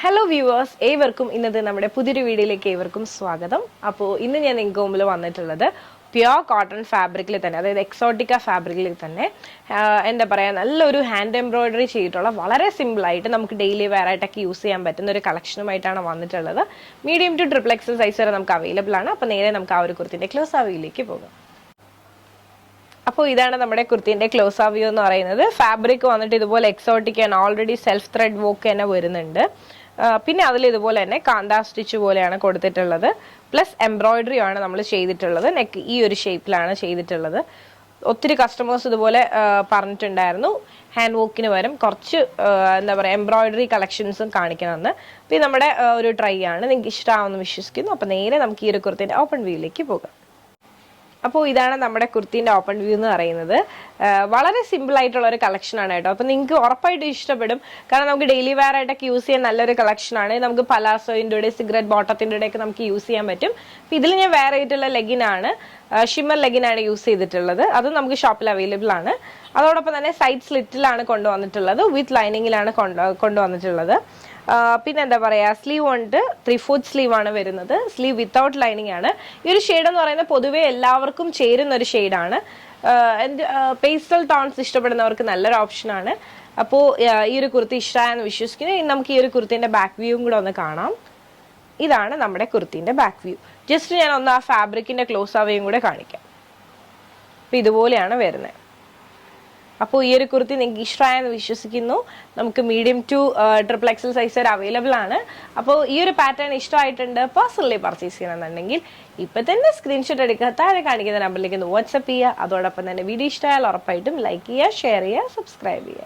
Hello viewers ഏവർക്കും ഇന്നത്തെ നമ്മുടെ പുതിയൊരു വീഡിയോയിലേക്ക് ഏവർക്കും സ്വാഗതം. അപ്പോൾ ഇന്ന് ഞാൻ നിങ്ങൾക്ക് മുമ്പിൽ വന്നിട്ടുള്ളത് പ്യുവർ കോട്ടൺ ഫാബ്രിക്കിൽ തന്നെ അതായത് എക്സോട്ടിക്ക ഫാബ്രിക്കിൽ തന്നെ. എന്താ പറയുക നല്ലൊരു ഹാൻഡ് എംബ്രോയിഡറി ചെയ്തിട്ടുള്ള വളരെ സിമ്പിളായിട്ട് നമുക്ക് ഡെയിലി വെയർ ആയിട്ടൊക്കെ യൂസ് ചെയ്യാൻ പറ്റുന്ന ഒരു കളക്ഷനുമായിട്ടാണ് വന്നിട്ടുള്ളത്. Medium to triple XL size വരെ നമുക്ക് അവൈലബിൾ ആണ്. അപ്പോൾ നേരെ നമുക്ക് ആ ഒരു കുർത്തിന്റെ ക്ലോസ് ആവിയിലേക്ക് പോകാം. അപ്പോൾ ഇതാണ് നമ്മുടെ കുർത്തിന്റെ ക്ലോസ് ആ വ്യൂ എന്ന് പറയുന്നത്. ഫാബ്രിക് വന്നിട്ട് ഇതുപോലെ എക്സോട്ടിക് ആണ് ഓൾറെഡി സെൽഫ് ത്രെഡ് വോക്ക് തന്നെ വരുന്നുണ്ട്. പിന്നെ അതിൽ ഇതുപോലെ തന്നെ കാന്താ സ്റ്റിച്ച് പോലെയാണ് കൊടുത്തിട്ടുള്ളത്. പ്ലസ് എംബ്രോയിഡറി ആണ് നമ്മൾ ചെയ്തിട്ടുള്ളത്. നെക്ക് ഈ ഒരു ഷേപ്പിലാണ് ചെയ്തിട്ടുള്ളത്. ഒത്തിരി കസ്റ്റമേഴ്സ് ഇതുപോലെ പറഞ്ഞിട്ടുണ്ടായിരുന്നു. ഹാൻഡ് വർക്കിന് വരും കുറച്ച് എന്താ പറയുക എംബ്രോയിഡറി കളക്ഷൻസും കാണിക്കണമെന്ന്. പിന്നെ നമ്മുടെ ഒരു ട്രൈ ആണ്. നിങ്ങൾക്ക് ഇഷ്ടമാവുമെന്ന് വിശ്വസിക്കുന്നു. അപ്പോൾ നേരെ നമുക്ക് ഈ ഒരു കുർത്തിന്റെ ഓപ്പൺ വ്യൂയിലേക്ക് പോകാം. അപ്പോൾ ഇതാണ് നമ്മുടെ കുർത്തീന്റെ ഓപ്പൺ വ്യൂ എന്ന് പറയുന്നത്. വളരെ സിമ്പിൾ ആയിട്ടുള്ള ഒരു കളക്ഷൻ ആണ് കേട്ടോ. അപ്പോൾ നിങ്ങൾക്ക് ഉറപ്പായിട്ട് ഇഷ്ടപ്പെടും. കാരണം നമുക്ക് ഡെയിലി വെയർ ആയിട്ടൊക്കെ യൂസ് ചെയ്യാൻ നല്ലൊരു കളക്ഷൻ ആണ്. നമുക്ക് പലാസോയിന്റെ കൂടെ സിഗരറ്റ് ബോട്ടത്തിന്റെ കൂടെയൊക്കെ നമുക്ക് യൂസ് ചെയ്യാൻ പറ്റും. ഇതിൽ ഞാൻ വേറെ ആയിട്ടുള്ള ലെഗിനാണ് ഷിമ്മർ ലെഗിനാണ് യൂസ് ചെയ്തിട്ടുള്ളത്. അത് നമുക്ക് ഷോപ്പിൽ അവൈലബിൾ ആണ്. അതോടൊപ്പം തന്നെ സൈഡ് സ്ലിറ്റിലാണ് കൊണ്ടുവന്നിട്ടുള്ളത്. വിത്ത് ലൈനിങ്ങിലാണ് കൊണ്ട് കൊണ്ടുവന്നിട്ടുള്ളത്. പിന്നെ എന്താ പറയുക സ്ലീവ് ഉണ്ട്. ത്രീ ഫോർത്ത് സ്ലീവ് ആണ് വരുന്നത്. സ്ലീവ് വിത്തൗട്ട് ലൈനിങ് ആണ്. ഈ ഒരു ഷെയ്ഡ് എന്ന് പറയുന്നത് പൊതുവേ എല്ലാവർക്കും ചേരുന്ന ഒരു ഷെയ്ഡാണ് പേസ്റ്റൽ ടോൺസ് ഇഷ്ടപ്പെടുന്നവർക്ക് നല്ലൊരു ഓപ്ഷനാണ് അപ്പോൾ ഈ ഒരു കുർത്തി ഇഷ്ടമായെന്ന് വിശ്വസിക്കുന്നു. നമുക്ക് ഈ ഒരു കുർത്തിന്റെ ബാക്ക് വ്യൂവും കൂടെ ഒന്ന് കാണാം. ഇതാണ് നമ്മുടെ കുർത്തിന്റെ ബാക്ക് വ്യൂ ജസ്റ്റ് ഞാൻ ഒന്ന് ആ ഫാബ്രിക്കിന്റെ ക്ലോസ് ആവുകയും കൂടെ കാണിക്കാം. അപ്പോൾ ഇതുപോലെയാണ് വരുന്നത്. അപ്പോൾ ഈ ഒരു കുർത്തി നിങ്ങൾക്ക് ഇഷ്ടമായെന്ന് വിശ്വസിക്കുന്നു. നമുക്ക് medium to triple XL size വരെ അവൈലബിൾ ആണ്. അപ്പോൾ ഈ ഒരു പാറ്റേൺ ഇഷ്ടമായിട്ടുണ്ട് പേഴ്സണലി പർച്ചേസ് ചെയ്യണമെന്നുണ്ടെങ്കിൽ ഇപ്പം തന്നെ സ്ക്രീൻഷോട്ട് എടുക്കുക താഴെ കാണിക്കുന്ന നമ്പറിലേക്ക് ഒന്ന് വാട്സപ്പ് ചെയ്യുക. അതോടൊപ്പം തന്നെ വീഡിയോ ഇഷ്ടമായാൽ ഉറപ്പായിട്ടും ലൈക്ക് ചെയ്യുക ഷെയർ ചെയ്യുക സബ്സ്ക്രൈബ് ചെയ്യുക.